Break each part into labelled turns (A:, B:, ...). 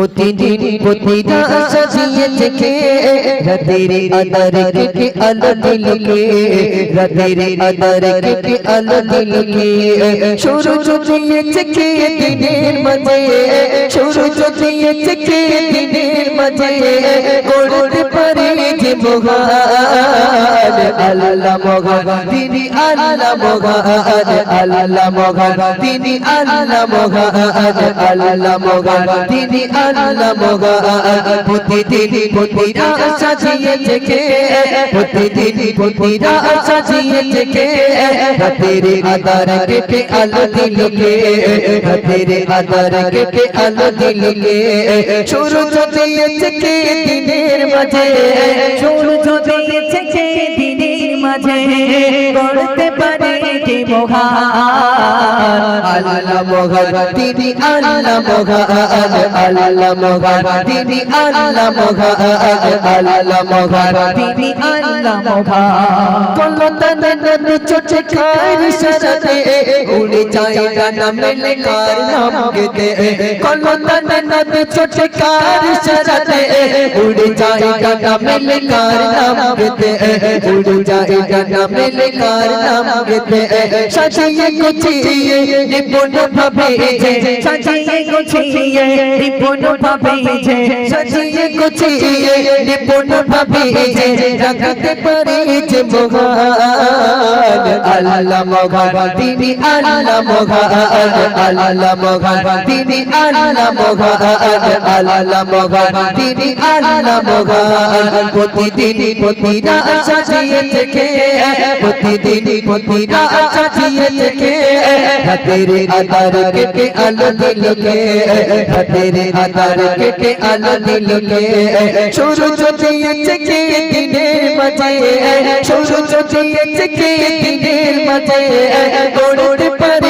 A: প্রতিদিন প্রতিটা সাজিয়ে থেকে রাতের আদার কে আলো দিলকে রাতের আদার কে আলো দিলকে শুরু দিয়েছে থেকে দিনের মাঝে শুরু দিয়েছে থেকে দিনের মাঝে, গড়তে পারে যে আল্লাহ মহান তিনি আল্লাহ মহান আল্লাহ মহান তিনি আল্লাহ মহান আল্লাহ মহান তিনি আল্লাহ মহান প্রতিদিন প্রতিটা সাজিয়ে থেকে, প্রতিদিন প্রতিটা সাজিয়ে থেকে, রাতের আদার কেটে আলো দিলকে, রাতের আদার কেটে আলো দিলকে সূরজ দিয়েছে কে দিনের মাঝে
B: সূর্য যদি কে দিনের মাঝে করতে পারে কে মহান,
A: আল্লাহ মহান, তিনি আল্লাহ মহান আল্লাহ মহান, তিনি আল্লাহ মহান আল্লাহ মহান,
B: তিনি আল্লাহ মহান।
A: কলতানে নদী চোটে খার সারাতে উড়ে যায় ডানা মেলে কার নাম গেতে। কলতানে নদী চোটে খার সারাতে উড়ে যায় ডানা মেলে কার নাম গেতে। উড়ে যায় ডানা মেলে কার নাম গেতে। সাজিয়ে গুছিয়ে নিপুণ ভাবে
B: সাজিয়ে গুছিয়ে নিপুণ ভাবে
A: সাজিয়ে গুছিয়ে নিপুণ ভাবে রাখতে পারে যে আল্লাহ মহান, তিনি আল্লাহ মহান। আল্লাহ মহান, তিনি আল্লাহ মহান। আল্লাহ মহান, তিনি আল্লাহ মহান। প্রতিদিন প্রতিটা সাজিয়ে থেকে প্রতিদিন প্রতিটা সাজিয়ে থেকে হাতের আদার কেটে আলো দিলকে, হাতের আদার কেটে আলো দিলকে। সূরজ দিয়েছে থেকে দিনের মাঝে সূরজ দিয়েছে থেকে দিনের মাঝে। গড়তে পারে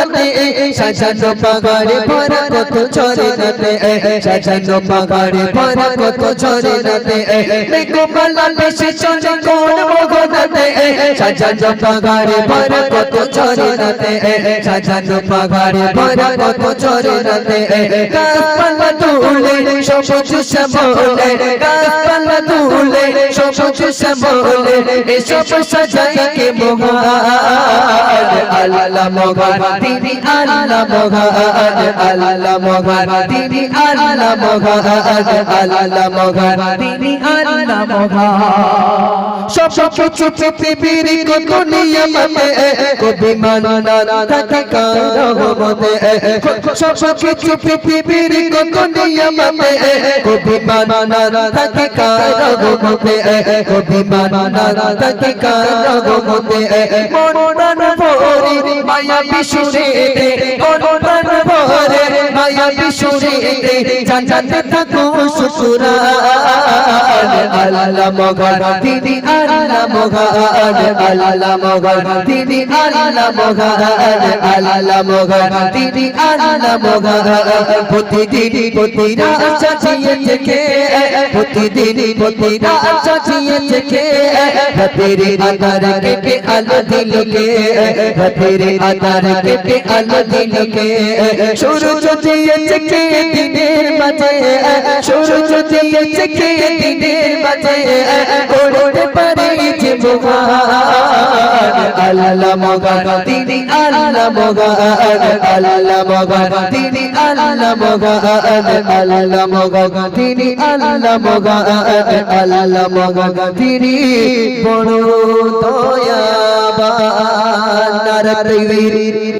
A: মগনাতে সাজানো পাগাড়ে ভরা কত ঝরে নাতে সাজানো পাগাড়ে ভরা কত ঝরে নাতে মেঘমালা দেশে শোনে কোন মগনাতে সাজানো পাগাড়ে ভরা কত ঝরে নাতে সাজানো পাগাড়ে ভরা কত ঝরে নাতে গাছপালা তুলে, সবুজ শ্যামলে গাছপালা তুলে, সবুজ শ্যামলে এসব সাজাই কে মহান আল্লাহ মহান। তিনি আল্লাহ মহান আল্লাহ মহান তিনি আল্লাহ মহান আল্লাহ মহান
B: তিনি আল্লাহ মহান
A: সব কিছু পৃথিবীর কত নিয়মতে, কবি মানা থাকে কার রহমতে সব কিছু পৃথিবীর কত নিয়মতে, কবি মানা থাকে কার কবি মানা থাকে কার রহমতে মন প্রাণ ভরে মায়া বিশুরে মন প্রাণ ভরে মায়া বিশুরে জানতে থাকো শুকুরান আল্লাহ মগান তিনি আল্লাহ মগান আল্লাহ মগান তিনি আল্লাহ মগান আল্লাহ মগান তিনি আল্লাহ মগান প্রতিদিন প্রতিরা সাজিয়ে থেকে, প্রতিদিন প্রতিরা সাজিয়ে থেকে, রাতের আধার কেটে আলো দিলকে, রাতের আধার কেটে আলো দিলকে। সূরজ দিয়েছে কে দিনের মাঝে সূরজ দিয়েছে কে দিনের মাঝে করতে পারে যে আল্লাহ মগান তিনি আল্লাহ মগান আল্লাহ মগান তিনি আল্লাহ মগান আল্লাহ মগান তিনি আল্লাহ মগান আল্লাহ মগান তিনি বড় দয়াবান। নারীর